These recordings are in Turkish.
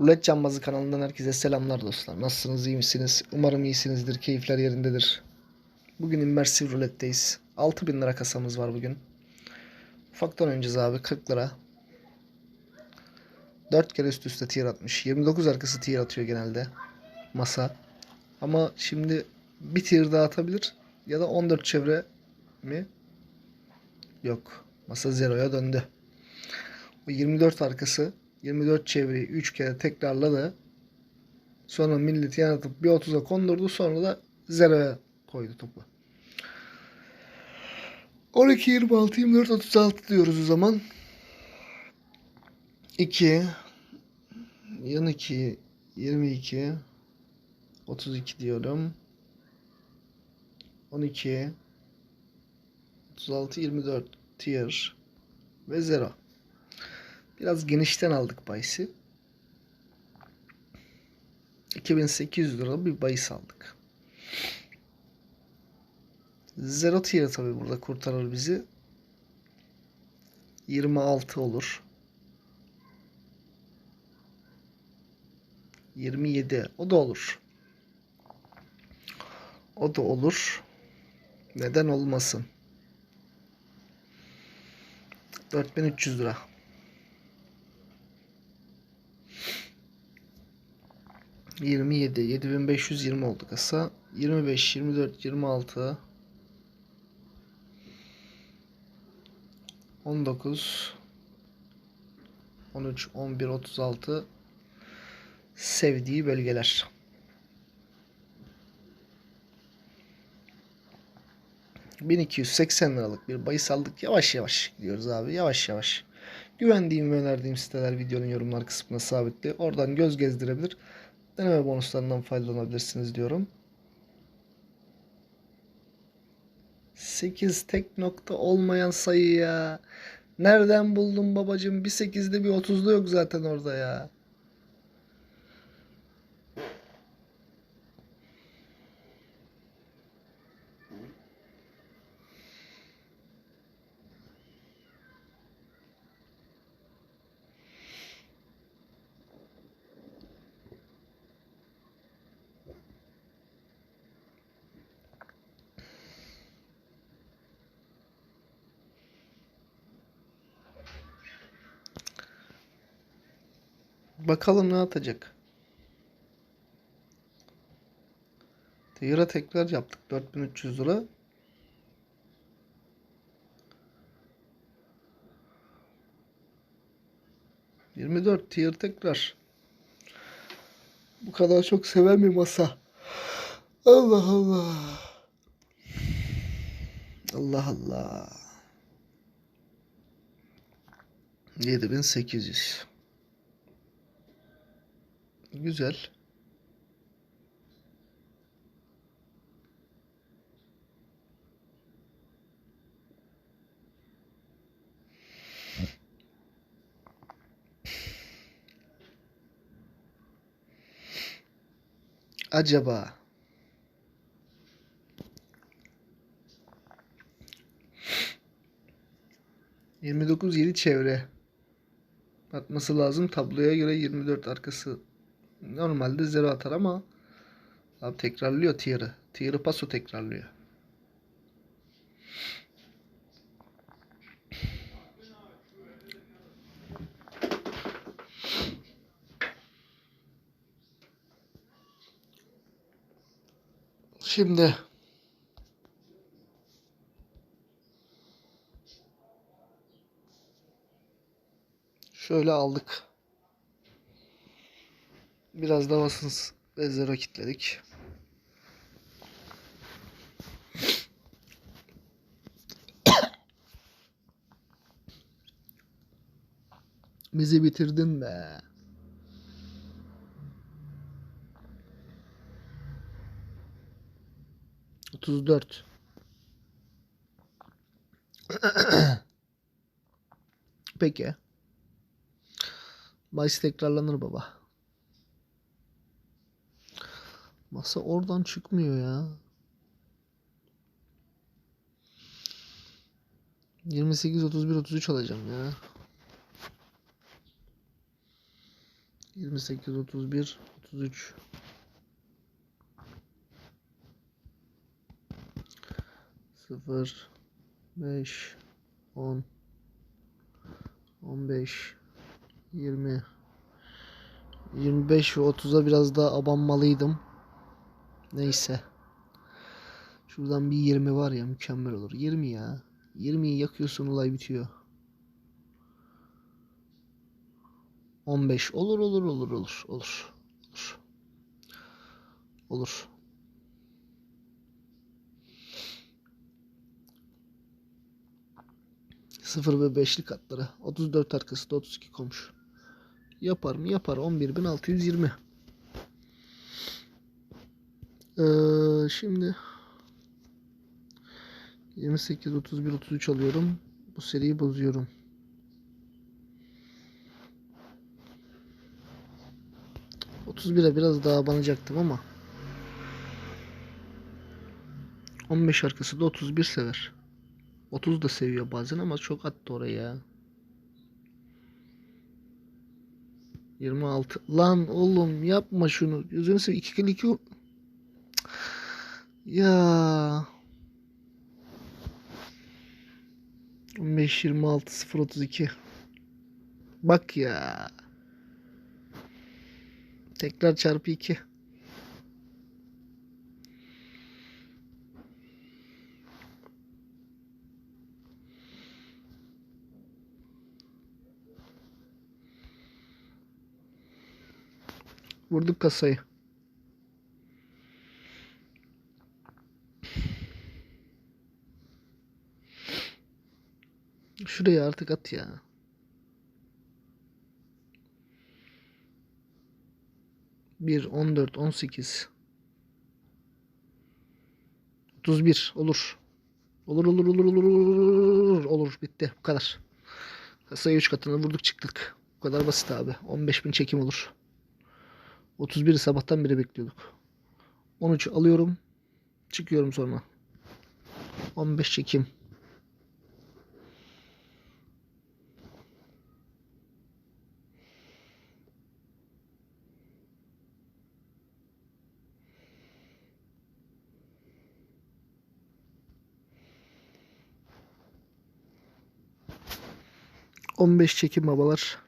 Rulet Cambazı kanalından herkese selamlar dostlar. Nasılsınız, iyi misiniz? Umarım iyisinizdir, keyifler yerindedir. Bugün immersive ruletteyiz. 6000 lira kasamız var bugün. Ufaktan oynayacağız abi 40 lira. 4 kere üst üste tier atmış. 29 arkası tier atıyor genelde. Masa. Ama şimdi bir tier daha atabilir. Ya da 14 çevre mi? Yok. Masa zeroya döndü. Bu 24 arkası 24 çevreyi 3 kere tekrarladı. Sonra milleti yanatıp bir 30'a kondurdu. Sonra da zeroya koydu topu. 12, 26, 24, 36 diyoruz o zaman. 2 yan 2 22 32 diyorum. 12 36 24 tier ve 0. Biraz genişten aldık bahisi. 2800 lira bir bahis aldık. Zero tier tabi burada kurtarır bizi. 26 olur. 27 o da olur. O da olur. Neden olmasın? 4300 lira. Yirmi yedi, yedi bin beş yüz yirmi oldu kasa. Yirmi beş, yirmi dört, yirmi altı. On dokuz. On üç, on bir, otuz altı. Sevdiği bölgeler. Bin iki yüz seksen liralık bir bahis aldık. Yavaş yavaş gidiyoruz abi. Yavaş yavaş. Güvendiğim ve önerdiğim siteler videonun yorumlar kısmına sabitli. Oradan göz gezdirebilir. Deneme bonuslarından faydalanabilirsiniz diyorum. 8 tek nokta olmayan sayı ya. Nereden buldun babacığım? Bir 8'de bir 30'da yok zaten orada ya. Bakalım ne atacak. Tıyıra tekrar yaptık. 4300 lira. Yirmi dört tier tekrar. Bu kadar çok seven bir masa. Allah Allah. Allah Allah. 7800. Güzel. Acaba Yirmi dokuz yedi çevre atması lazım. Tabloya göre 24 arkası normalde zero atar ama abi tekrarlıyor tier'ı. Tier'ı paso tekrarlıyor. Şimdi şöyle aldık. Biraz da basınsız ve zero kitledik. Bizi bitirdin be. Otuz dört. Peki. Bahis tekrarlanır baba. Masa oradan çıkmıyor ya. 28 31 33 alacağım ya. 28, 31, 33. Sıfır, beş, on, on beş, yirmi, yirmi beş ve otuza biraz daha abanmalıydım. Neyse. Şuradan bir 20 var ya mükemmel olur. 20 ya. 20'yi yakıyorsun olay bitiyor. 15 olur olur olur olur olur. Olur. Olur. Sıfır ve beşli katları. 34 arkası da 32 komşu. Yapar mı? Yapar. 11.620. Ee, şimdi 28, 31, 33 alıyorum. Bu seriyi bozuyorum. Bire biraz daha banacaktım ama 15 arkası da 31 sever. 30 da seviyor bazen ama çok attı oraya ya. 26. Lan oğlum yapma şunu. Gözünü seveyim. 2 kere 2 ya 15 26 0 32 Bak ya. Tekrar çarpı 2. Vurduk kasayı. Şuraya artık at ya. Bir, on dört, on sekiz. Otuz bir olur. Olur olur olur olur olur olur bitti bu kadar. Kasayı üç katına vurduk çıktık. Bu kadar basit abi. 15 bin çekim olur. 31'i sabahtan beri bekliyorduk. 13 alıyorum. Çıkıyorum sonra. 15 çekim. On beş çekim babalar.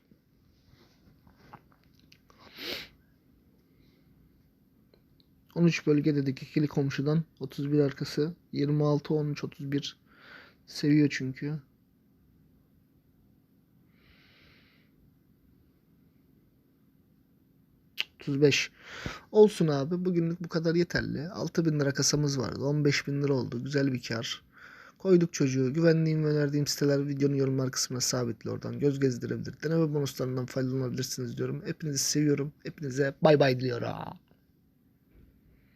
Üç bölge dedik ikili komşudan. Otuz bir arkası. Yirmi altı, on üç, otuz bir. Seviyor çünkü. Beş. Olsun abi. Bugünlük bu kadar yeterli. Altı bin lira kasamız vardı. On beş bin lira oldu. Güzel bir kar. Koyduk çocuğu. Güvendiğim ve önerdiğim siteler videonun yorumlar kısmına sabitli oradan. Göz gezdirebilir. Deneme bonuslarından faydalanabilirsiniz diyorum. Hepinizi seviyorum. Hepinize bay bay diliyorum.